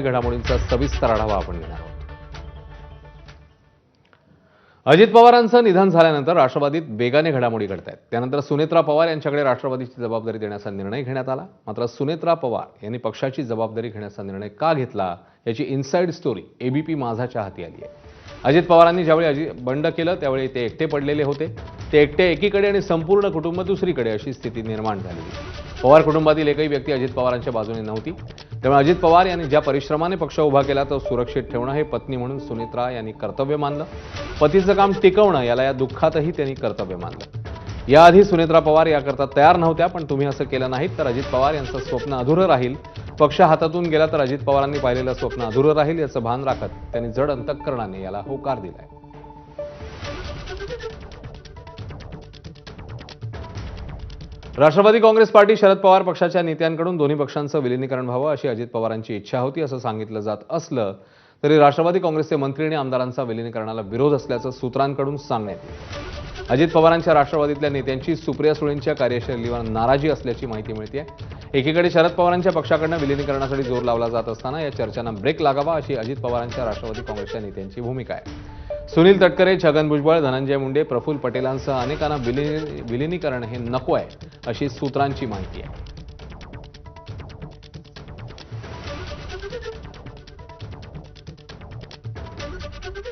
घडामोडींचा सविस्तर आढावा आपण घेणार आहोत. अजित पवारांचं निधन झाल्यानंतर राष्ट्रवादीत वेगाने घडामोडी घडत आहेत त्यानंतर सुनेत्रा पवार यांच्याकडे राष्ट्रवादीची जबाबदारी देण्याचा निर्णय घेण्यात आला. मात्र सुनेत्रा पवार यांनी पक्षाची जबाबदारी घेण्याचा निर्णय का घेतला याची इनसाईड स्टोरी एबीपी माझाच्या हाती आली आहे. अजित पवारांनी ज्यावेळी अजित बंड केलं त्यावेळी ते एकटे पडलेले होते. ते एकटे एकीकडे आणि संपूर्ण कुटुंब दुसरीकडे अशी स्थिती निर्माण झालेली पवार कुटुंबातील एकही व्यक्ती अजित पवारांच्या बाजूने नव्हती. त्यामुळे अजित पवार यांनी ज्या परिश्रमाने पक्ष उभा केला तो सुरक्षित ठेवणं हे पत्नी म्हणून सुनित्रा यांनी कर्तव्य मानलं. पतीचं काम टिकवणं याला या दुःखातही त्यांनी कर्तव्य मानलं. याआधी सुनेत्रा पवार याकरता तयार नव्हत्या पण तुम्ही असं केलं नाहीत तर अजित पवार यांचं स्वप्न अधुरं राहील. पक्ष हातातून गेला तर अजित पवारांनी पाहिलेलं स्वप्न अधुरं राहील याचं भान राखत त्यांनी जड अंतकरणाने याला होकार दिलाय. राष्ट्रवादी काँग्रेस पार्टी शरद पवार पक्षाच्या नेत्यांकडून दोन्ही पक्षांचं विलिनीकरण व्हावं अशी अजित पवारांची इच्छा होती असं सांगितलं जात असलं तरी राष्ट्रवादी काँग्रेसचे मंत्री आणि आमदारांचा विलिनीकरणाला विरोध असल्याचं सूत्रांकडून सांगण्यात अजित पवारांच्या राष्ट्रवादीतल्या नेत्यांची सुप्रिया सुळेंच्या कार्यशैलीवर नाराजी असल्याची माहिती मिळते एकीकडे शरद पवारांच्या पक्षाकडनं विलिनीकरणासाठी जोर लावला जात असताना या चर्चांना ब्रेक लागावा अशी अजित पवारांच्या राष्ट्रवादी काँग्रेसच्या नेत्यांची भूमिका आहे. सुनील तटकरे छगन भुजबळ धनंजय मुंडे प्रफुल्ल पटेलांसह अनेकांना विलिनी विलिनीकरण हे नको आहे अशी सूत्रांची माहिती आहे.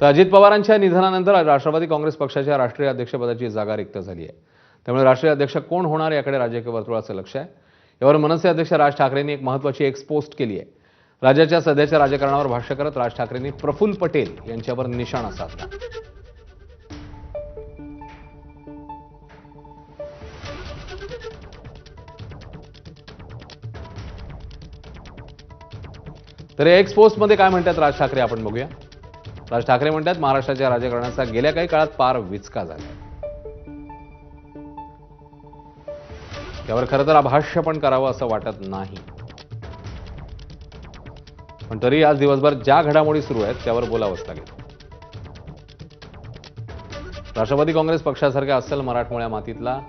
तर अजित पवारांच्या निधनानंतर राष्ट्रवादी काँग्रेस पक्षाच्या राष्ट्रीय अध्यक्षपदाची जागा रिक्त झाली आहे. त्यामुळे राष्ट्रीय अध्यक्ष कोण होणार याकडे राजकीय वर्तुळाचं लक्ष आहे. यावर मनसे अध्यक्ष राज ठाकरेंनी एक महत्त्वाची एक्स पोस्ट केली आहे. राज्याच्या सध्याच्या राजकारणावर भाष्य करत राज ठाकरेंनी प्रफुल्ल पटेल यांच्यावर निशाणा साधला. तर या एक्स पोस्टमध्ये काय म्हणतात राज ठाकरे आपण बघूया. राज ठाकरे म्हणतात महाराष्ट्राच्या राजकारणाचा गेल्या काही काळात पार विचका झाला यावर खरं तर अभाष्य पण करावं असं वाटत नाही. पण तरी आज दिवसभर ज्या घडामोडी सुरू आहेत त्यावर बोलावंच लागेल. राष्ट्रवादी काँग्रेस पक्षासारख्या अस्सल मराठमोळ्या मातीतला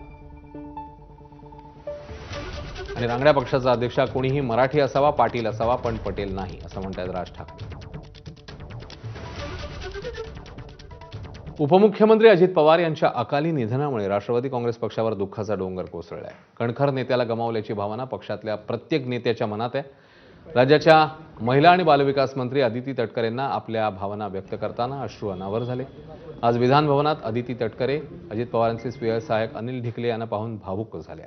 आणि रांगड्या पक्षाचा अध्यक्ष कोणीही मराठी असावा पाटील असावा पण पटेल नाही असं म्हणतात राज ठाकरे. उपमुख्यमंत्री अजित पवार यांच्या अकाली निधनामुळे राष्ट्रवादी काँग्रेस पक्षावर दुःखाचा डोंगर कोसळलाय. कणखर नेत्याला गमावल्याची भावना पक्षातल्या प्रत्येक नेत्याच्या मनात आहे. राज्याच्या महिला आणि बालविकास मंत्री अदिती तटकरेंना आपल्या भावना व्यक्त करताना अश्रू अनावर झाले. आज विधान भवनात अदिती तटकरे अजित पवारांचे स्वीय सहाय्यक अनिल ढिकले यांना पाहून भावुक झाल्या.